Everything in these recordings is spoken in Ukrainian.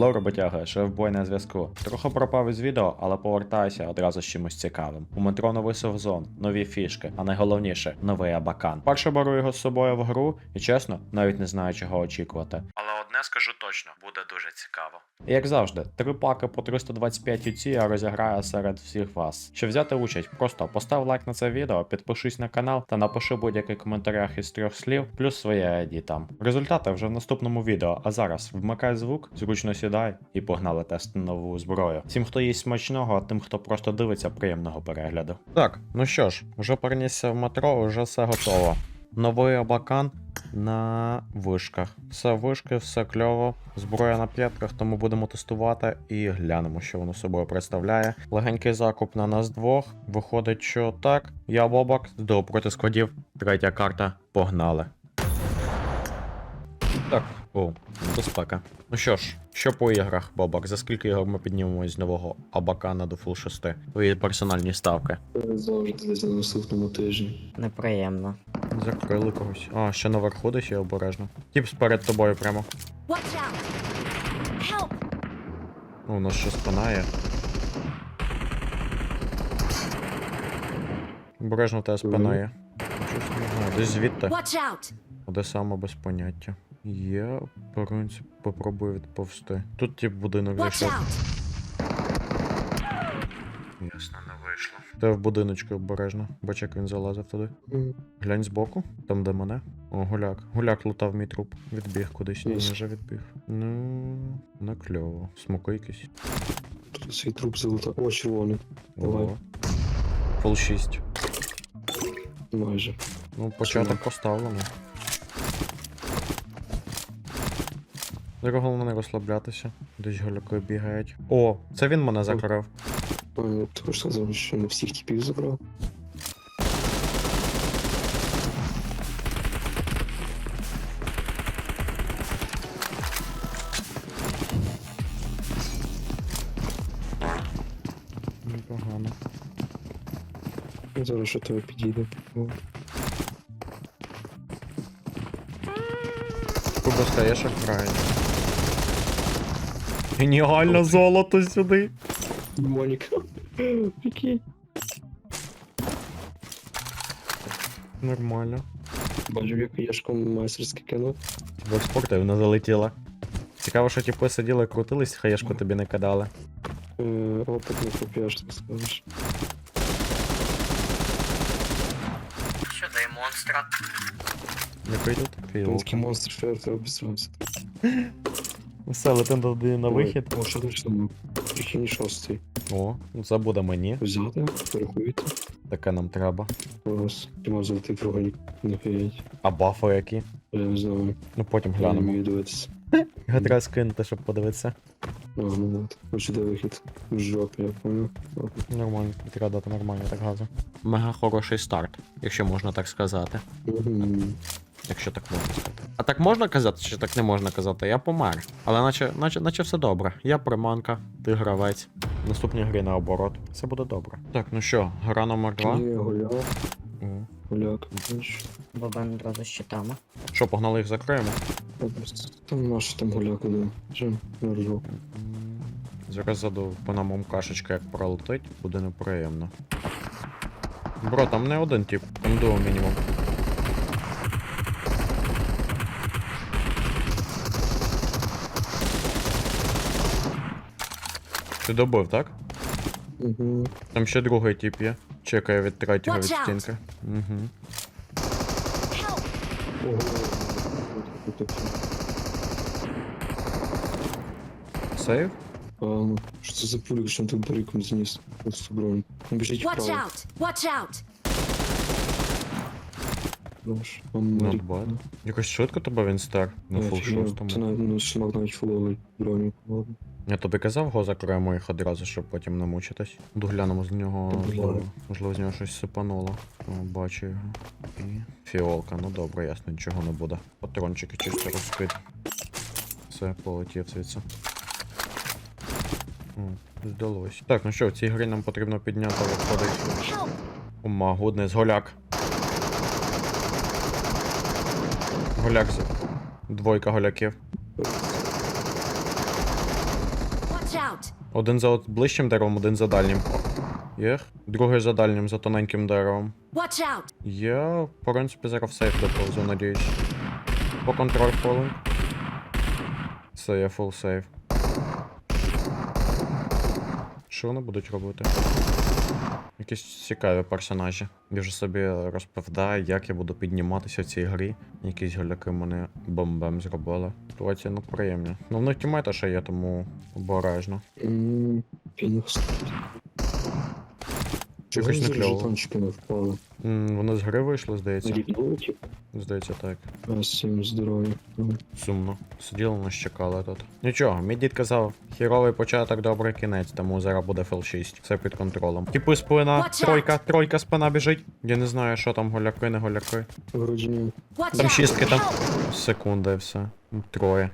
Лор роботяга, шеф-бой на зв'язку. Трохи пропав із відео, але повертаюся одразу з чимось цікавим. У метро новий совзон, нові фішки, а найголовніше новий абакан. Перше беру його з собою в гру, і чесно, навіть не знаю, чого очікувати. Але одне скажу точно, буде дуже цікаво. І як завжди, три паки по 325 UC я розіграю серед всіх вас. Щоб взяти участь, просто постав лайк на це відео, підпишись на канал та напиши будь-який коментарях із трьох слів, плюс своє ID там. Результати вже в наступному відео, а зараз вмикай звук, зручно сідай і погнали тести нову зброю. Всім, хто їсть смачного, а тим, хто просто дивиться, приємного перегляду. Так, ну що ж, вже перенісся в метро, вже все готово. Новий абакан на вишках. Все вишки, все кльово. Зброя на п'ятках, тому будемо тестувати і глянемо, що воно собою представляє. Легенький закуп на нас двох. Виходить, що так. Я Бобак, здов проти складів. Третя карта. Погнали. Так, о, безпека. Ну що ж, що по іграх, Бобак? За скільки ігор ми піднімемось з нового Абакана до Full 6? Твої персональні ставки. Завжди десь на наступному тижні. Неприємно. Закрили когось. А, ще наверху десь є обережно. Тіп перед тобою прямо. Watch out! Help! Ну, у нас ще спина є. Обережно в тебе спина є. Щось не знаю, десь звідти. Watch out! Де саме без поняття. Я, в принципі, попробую відповсти. Тут тип будинок зайшов. Ясно, не вийшло. Ти в будиночку обережно. Бач, як він залазив туди. Глянь збоку, там де мене. О, гуляк. Гуляк лутав мій труп. Відбіг кудись. Ні, вже відбіг. Ну, не кльово. Смоки якісь. Тут свій труп залутав. О, червоний. Давай. Ого. Фул 6. Майже. Ну, початок поставлено. Зараз головне не розслаблятися. Десь голяки бігають. О, це він мене закрив. А, я сказав, що не всіх типів забрав. Непогано. Зараз що тебе підійде. Ти достаєш як правильно. Геніально золото сюди. Моніка. Прикинь. Нормально. Бачу, як яшко майстерське кинув. В експортивно залетіла. Цікаво, що тіпи сиділи, крутились, хаєшку тобі не кидали. Е, Опитний копіяж, так скажеш. Що дай монстра? Який тут? Він Філ. такий монстр, що я тебе обісрався. Все, летим туди на вихід. О, що ти там? Прикинь, шостий. О, ну це буде мені. Взяти, перехуїти. Таке нам треба. Раз. Ти мав золотий вогонь. Не. А бафи які? Я не знаю. Ну потім Я не глянемо. вмію дивитися. Його скинути, щоб подивитися. А, ну от. Ось де вихід. В жопі, я понял. Нормально, треба дати нормально так газу. Мега хороший старт, якщо можна так сказати. Мгм. Якщо так можна сказати. А так можна казати, чи так не можна казати? Я помер. Але наче, наче, наче все добре. Я приманка, ти гравець. Наступні грі наоборот. Все буде добре. Так, ну що, гра номер два. Гуляк. Знаєш, Бобен одразу з щитами. Що, погнали їх закриємо? Там наш там гуляк не ржу. Зараз заду по нам кашечка як пролетить, буде неприємно. Бро, там не один тип, там дуо мінімум. Ти добив, так? Угу. Там ще другий тип є. Чекає від третього від стінки. Угу. Сейв? А, ну, Що це за пулік, що він тут зніс? З бронь. Він Watch вправо. out! Watch out! Наш. Not Марік. bad. Якось швидко тебе він стар на фул офігел. шостому. Це навіть, ну, шмак навіть фуловий броню. Ладно. Я тобі казав, го закриємо їх одразу, щоб потім не мучитись. Доглянемо з нього, можливо, можливо, з нього щось сипануло. О, бачу його. І фіолка, ну добре, ясно, нічого не буде. Патрончики чисто розкид. Все, полетів звідси. О, здалось. Так, ну що, в цій грі нам потрібно підняти виходить. Ума, гудний, голяк. Голяк з. Двойка голяків. out! Один за ближчим деревом, один за дальнім. Єх. Другий за дальнім, за тоненьким деревом. Watch out! Я, в принципі, зараз в сейф доповзу, надіюсь. По контроль фолинг. Все, я фул сейф. Що вони будуть робити? Якісь цікаві персонажі. Я вже собі розповідаю, як я буду підніматися в цій грі. Якісь голяки мене бомбем зробили. Ситуація ну приємна. Ну в них ще є, тому обережно. М, Фінікс. Чого Якось не кльово. не впали? М, Вони з гри вийшли, здається. Рівнули, типу, Здається, так. цим здоров'я. Сумно. Сиділи нас чекали тут. Нічого, мій дід казав, хіровий початок, добрий кінець, тому зараз буде фл 6. Все під контролем. Типу спина, Watch out! тройка, тройка спина біжить. Я не знаю, що там голяки, не голяки. Вроді ні. Watch Там out! шістки, там. Help! Секунда і все. Троє.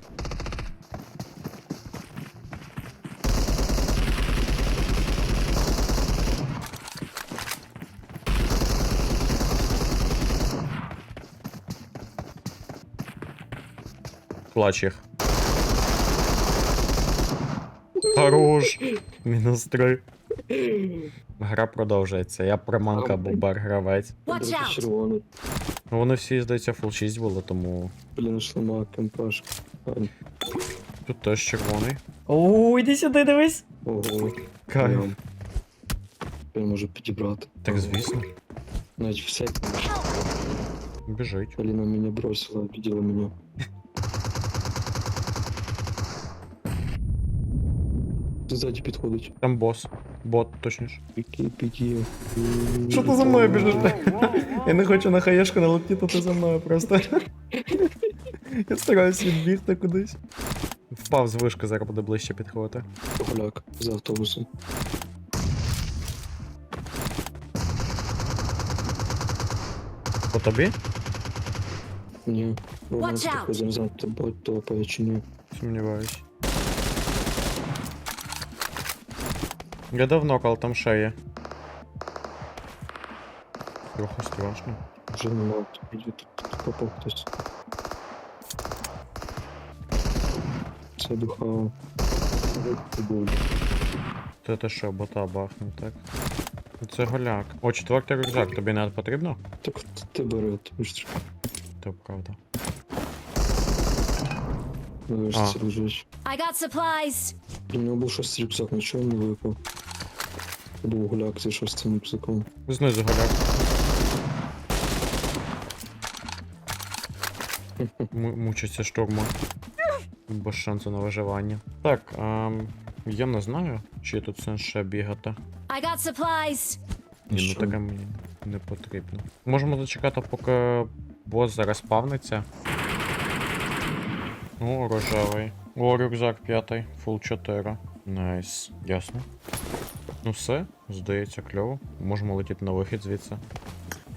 Клач їх. Хорош. Мінус три. Гра продовжується. Я приманка бубар гравець. Watch Трохи out! червоний. Ну, Вони всі, здається, фул 6 були, тому. Блін, шлема, кемпаш. Ай, Тут теж червоний. О, іди сюди, дивись. Ого. Кайф. Прям. Я можу підібрати. Так звісно. Навіть все. Біжить. Аліна мене бросила, обидела мене. Ззаді підходить. Там бос. Бот, точніше. Піки, піки. Що ти за мною біжиш? Я не хочу на хаєшку налетіти, ти за мною просто. Я стараюсь відбігти кудись. Впав з вишки, зараз буде ближче підходити. Поляк за автобусом. По тобі? Ні. Роман Watch out! такой не то бот топає чи ні. Сумніваюсь. Я давно кал там ще є. Трохи страшно. Вже нема. Тут тут попав хтось. Це духава. Це був. Ти те що, бота бахнув, так? Це голяк. О, четвертий рюкзак, тобі не потрібно? Так ти бери, ти ж То правда. ну, А. це лежить. I got supplies! У нього був шостий рюкзак, нічого не випав. Це був гуляк зі шостим рюкзаком. Знизу голяк. Мучиться штурма. Без шансу на виживання. Так, ем, я не знаю, чи тут сенс ще бігати. I got supplies! Ні, ну таке мені не потрібно. Можемо зачекати, поки бос зараз спавниться. О, рожевий. О, рюкзак п'ятий, фул 4. Найс, ясно. Ну все, здається, кльово. Можемо летіти на вихід звідси.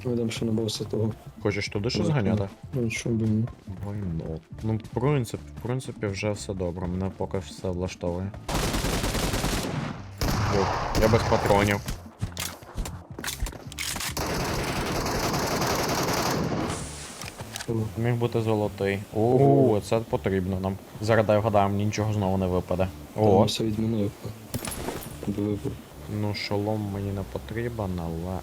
Йдемо ще на боса того. Хочеш туди ще зганяти? Ну нічого би ні. Why not? Ну, в принципі, в принципі, вже все добре. Мене поки все влаштовує. Йоп, я без патронів. Міг бути золотий. О, це потрібно нам. Зараз дай вгадаю, мені нічого знову не випаде. О, О. все відмінив. Би вибор. Ну шолом мені не потрібен, але.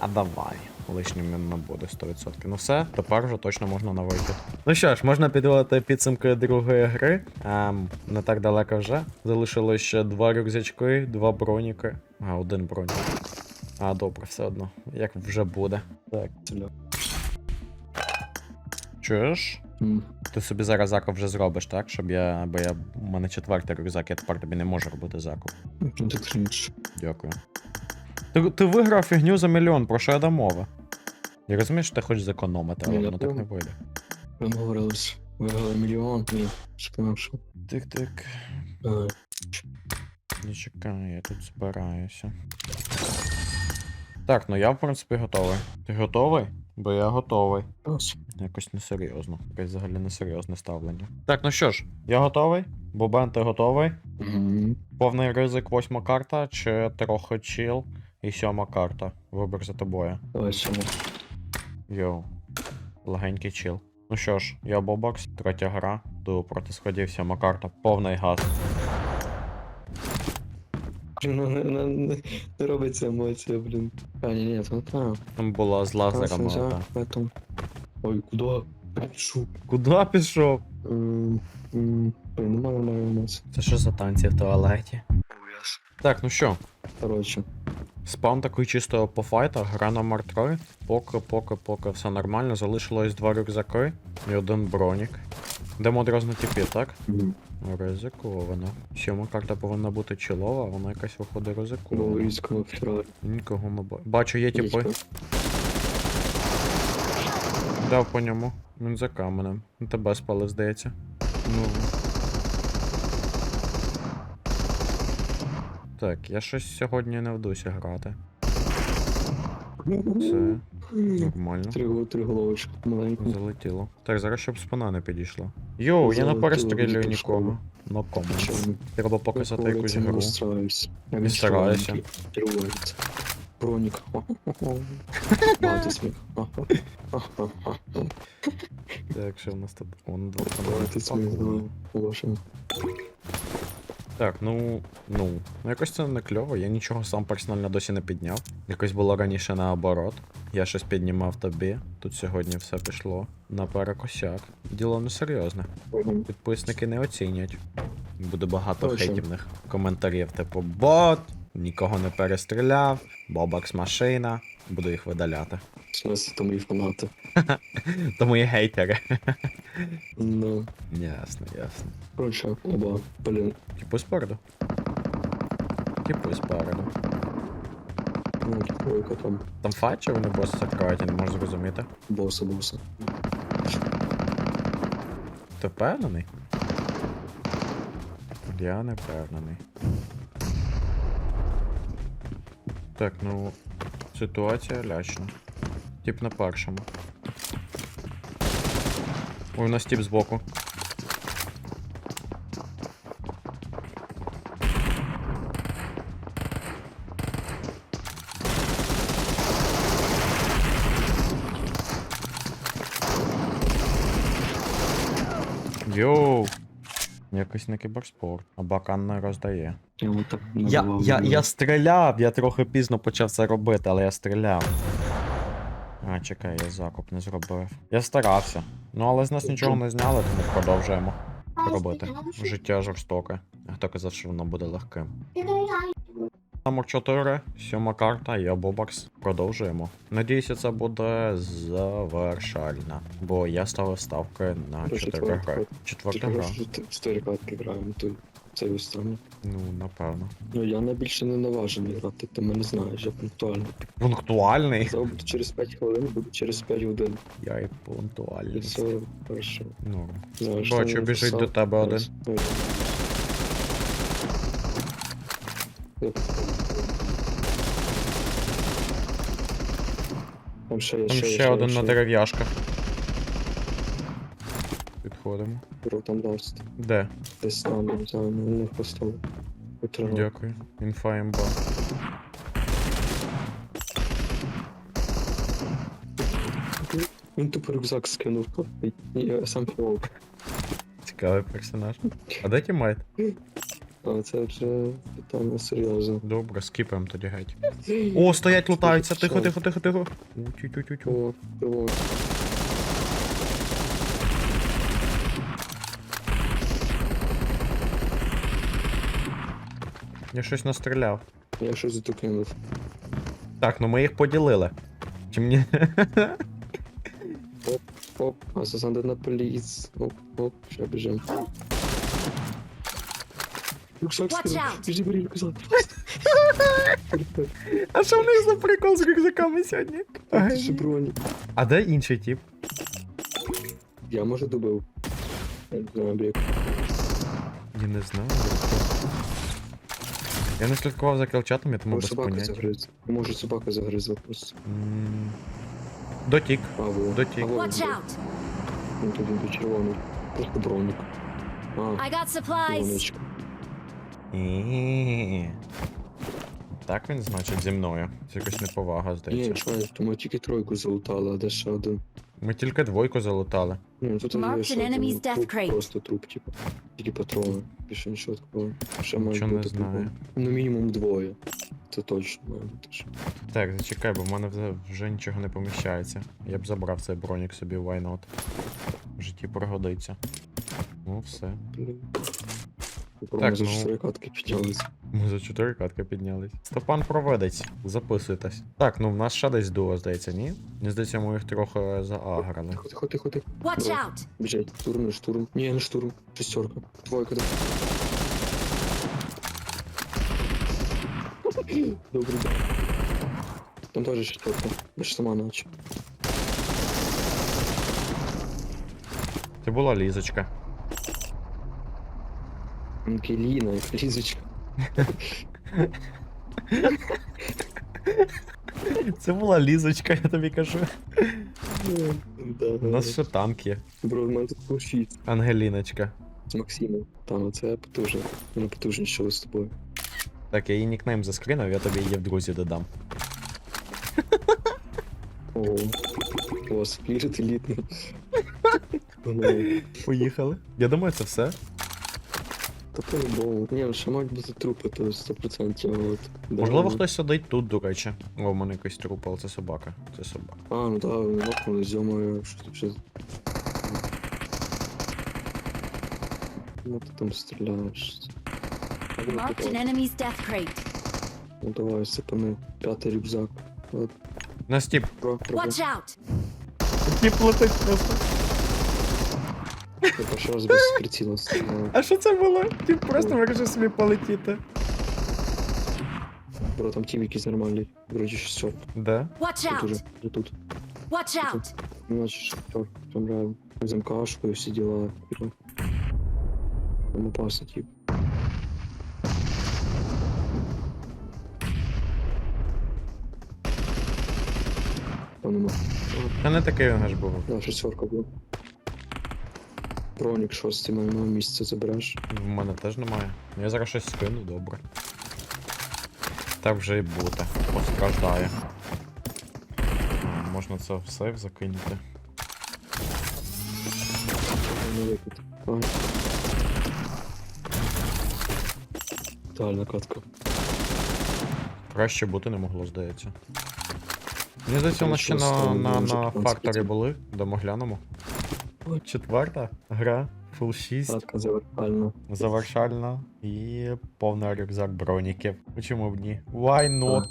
А давай. Лишнім він не буде 100%. Ну все, тепер вже точно можна на вихід. Ну що ж, можна підводити підсумки другої гри. Ем, не так далеко вже. Залишилось ще два рюкзачки, два броніки. А, один бронік. А, добре, все одно. Як вже буде. Так. Ціля. Чуєш? Ти собі зараз закуп вже зробиш, так? Щоб я. Бо я. У мене четвертий рюкзак, я тепер тобі не можу робити закуп. Ну ти крінж. Дякую. Ти, ти виграв фігню за мільйон, про що я дам мова? Я розумію, що ти хочеш зекономити, але воно так не вийде. Ви говорились. Виграли мільйон. Ні. Сказав, що. Тик-тик. Не чекай, я тут збираюся. Так, ну я в принципі готовий. Ти готовий? Бо я готовий. Якось несерйозно. Якесь взагалі несерйозне ставлення. Так, ну що ж, я готовий. Бобен, ти готовий? Мгм. Повний ризик восьма карта чи трохи чіл і сьома карта. Вибір за тобою. Давай сьому. Йоу. Легенький чіл. Ну що ж, я Бобокс, третя гра. Ду проти сходів сьома карта. Повний газ. Ну, не, не, не, не робиться емоція, блін. А, ні, ні, то там. Там була з лазером. Красный ота. Ой, куда? Пишу. Куди пішов? М, м, нема нормальної емоції. Це що за танці в туалеті? Так, ну що, Коротше. спаун такий чисто по файтах, гра номер 3. Поки, поки, поки все нормально. Залишилось два рюкзаки і один бронік. Йдемо одразу на тіпі, так? м, Ризиковано. Сьома карта повинна бути чилова, а вона якась виходить Ну, ризикована. різко. Нікого не бачу. Бачу, є тіпи. Дав по ньому. Він за каменем. Тебе спали, здається. Ну. Так, я щось сьогодні не в дусі грати. Це нормально. Три, три головочки маленькі. Залетіло. Так, зараз щоб спина не підійшла. Йоу, я не Залетіло, перестрілюю від нікого. комент. Чому? Треба показати якусь гру. стараюсь. Я Не старайся. Тривається. Бронік. Мати сміх. Так, що в нас тут? Он два Мати сміх. пакує. Так, ну, ну, ну якось це не кльово. Я нічого сам персонально досі не підняв. Якось було раніше наоборот. Я щось піднімав тобі. Тут сьогодні все пішло на перекосяк. Діло несерйозне. Підписники не оцінять. Буде багато Точно. хейтівних коментарів, типу бот, нікого не перестріляв, бобакс машина. Буду їх видаляти. В смысле, то мої фанати. Тому і гейтери. Ну. Ясно, ясно. Коротше, оба. Блін. Типу спереду. Типу спереду. Ну, тройка там. Там файт чи вони бос закривають, я не можу зрозуміти. Боса, боса. Ти впевнений? Я не впевнений. Так, ну. Ситуація лячна. Тип на першому. Ой, у нас тип збоку. Йоу! Якось на кіберспорт, а бакан не роздає. Я так Я, я, я стріляв, я трохи пізно почав це робити, але я стріляв. А, чекай, я закуп не зробив. Я старався. Ну але з нас нічого не зняли, тому продовжуємо робити. Життя жорстоке. А хто казав, що воно буде легким? Номер 4, сьома карта, я Бобакс. Продовжуємо. Надіюся, це буде завершальна. Бо я ставив ставки на Ну, 4 четверта. гри. Четверта Тільки гра. що ти- чотири катки граємо, то це і. Ну, напевно. Ну я найбільше не наважений грати, ти мене знаєш, я пунктуальний. Пунктуальний. Казав, буду через 5 хвилин, буду через 5 годин. Я і І все хорошо. Ну. Бачу, біжить до тебе один. Ось, ось. Оп. Там ще є, Там ще, є, ще один ще на є. дерев'яшках. Підходимо. Бро, там дасть. Де? Десь там, не знаю, не поставив. Витримав. Дякую. Інфа імба. Він тупо рюкзак скинув. І, я сам фіол. Цікавий персонаж. А де тімайт? А це вже питання серйозне. Добре, скіпаємо тоді геть. О, стоять, лутаються. Тихо, тихо, тихо, тихо. Тю-тю-тю-тю. О. Я щось настріляв. Я щось докинув. Так, ну ми їх поділили. Чи мені. Оп, а засади на поліс. Оп, оп, ще біжим. Рюкзак Watch скинув. out! Біжи, бери рюкзак. А що в них за прикол з рюкзаками сьогодні? Ти ж броні. А де інший тип? Я, може, добив. Я не знаю, як. Я не знаю. Я не слідкував за кілчатом, я тому Може, без собака поняття. загриз. Може, собака загризла просто. М, Дотік. А, во. Дотік. А, во, Watch во. out! Ну, тут він до червоний. Просто бронік. А, I got supplies. бронечка. Ні. Так він, значить, зі мною. Це якась неповага, здається. Ні, чувак, тому тільки тройку залутали, а де ще один. Ми тільки двойку залутали. Ну, тут Marked є an enemy's один death труп, crate. просто труп, типу. Тільки патрони. Більше нічого такого. Ще має Нічого не бути знаю. по-моєму. Ну, мінімум двоє. Це точно має бути. ще. Так, зачекай, бо в мене вже, вже нічого не поміщається. Я б забрав цей бронік собі в why not. В житті пригодиться. Ну, все. Блін. Так, Так, за ну- 4 катки піднялися. Ми за 4 катки піднялись. Степан проведець, записуйтесь. Так, ну в нас ще десь дуо, здається, ні? Мені здається, ми їх трохи зааграли. Тихо, тихо, тихо, тихо. Watch out! Біжать. Штурм, не штурм. Ні, не штурм. Шестерка. Двойка, да. Добрий день. Там теж шестерка. Я ж сама наче. Це була лізочка. Ангеліна, як. Це була лізочка, я тобі кажу. Да, У нас ще танк є. Бро, в мене тут шість. Ангеліночка. З Максимом. Там, це потужно. Вони потужнішали з тобою. Так, я її нікнейм заскрінив, я тобі її в друзі додам. Ого. У вас елітний. Ну, Поїхали. Я думаю, це все. Та по-любому. Ні, ну ще мають бути трупи, то 100%. От. Да, Можливо, ну. хтось сидить тут, до речі. О, у мене якийсь труп, але це собака. Це собака. А, ну да, нокнули, зьомаю, що тут ще... Ну ти там стріляєш. Marked an enemy's death crate. Ну давай, сипани. П'ятий рюкзак. От, На стіп. про, про, Watch out! Стіп летить просто. Я перший раз без стріляв. А що це було? Тіп просто вирішив собі полетіти. Бро, там тім якийсь нормальний. Вроді шестерка. Де? Watch Тут уже, out! вже тут. Watch out! Ну, наче шестерка. Там реально. З МКшкою всі діла. Типа. Там опасно, тип. Там нема. А, Та не такий він аж був. Да, шестерка була. Бронік шостий, на місце забереш. В мене теж немає. Я зараз щось скину, добре. Так вже і бути. Постраждає. Можна це в сейф закинути. Не викид. Краще бути не могло, здається. Мені здається, нас ще на, на, на факторі були. Дамо глянемо. Четверта гра. Full 6. Катка завертальна. Завершальна і повний рюкзак броніків. Чому б ні? Why not?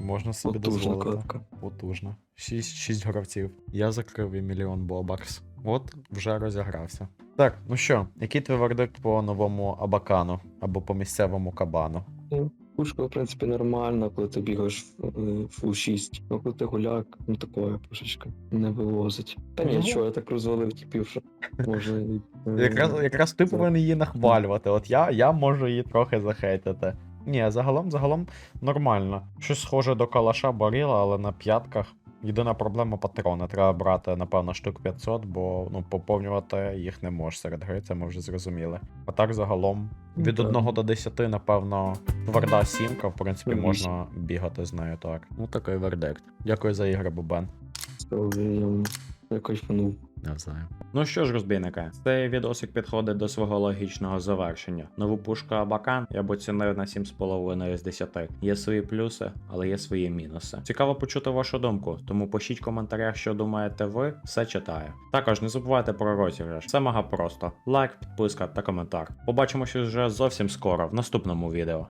Можна собі Потужна дозволити. катка. Потужно. 6, 6 гравців. Я закрив і мільйон бобакс. От вже розігрався. Так, ну що, який твій вердикт по новому абакану або по місцевому кабану? Пушка, в принципі, нормальна, коли ти бігаєш фул 6. Ну, коли ти гуляк, ну такое пушечка не вивозить. Та Ну. нічого, я так розвалив типів, що може. е, Якраз, якраз ти повинен її нахвалювати. От я, я можу її трохи захейтити. Ні, загалом, загалом нормально. Щось схоже до калаша баріла, але на п'ятках. Єдина проблема патрони. Треба брати, напевно, штук 500, бо ну, поповнювати їх не можеш серед гри, це ми вже зрозуміли. А так загалом від Ну, 1 до 10, напевно, тверда сімка, в принципі, можна бігати з нею так. Ну такий вердикт. Дякую за ігри, Бубен. Кайфанув. Навзаєм. Ну що ж, розбійники, цей відосик підходить до свого логічного завершення. Нову пушку Абакан я б оцінив на 7,5 з 10. Є свої плюси, але є свої мінуси. Цікаво почути вашу думку, тому пишіть в коментарях, що думаєте ви, все читаю. Також не забувайте про розіграш. Це мага просто. Лайк, підписка та коментар. Побачимося вже зовсім скоро в наступному відео.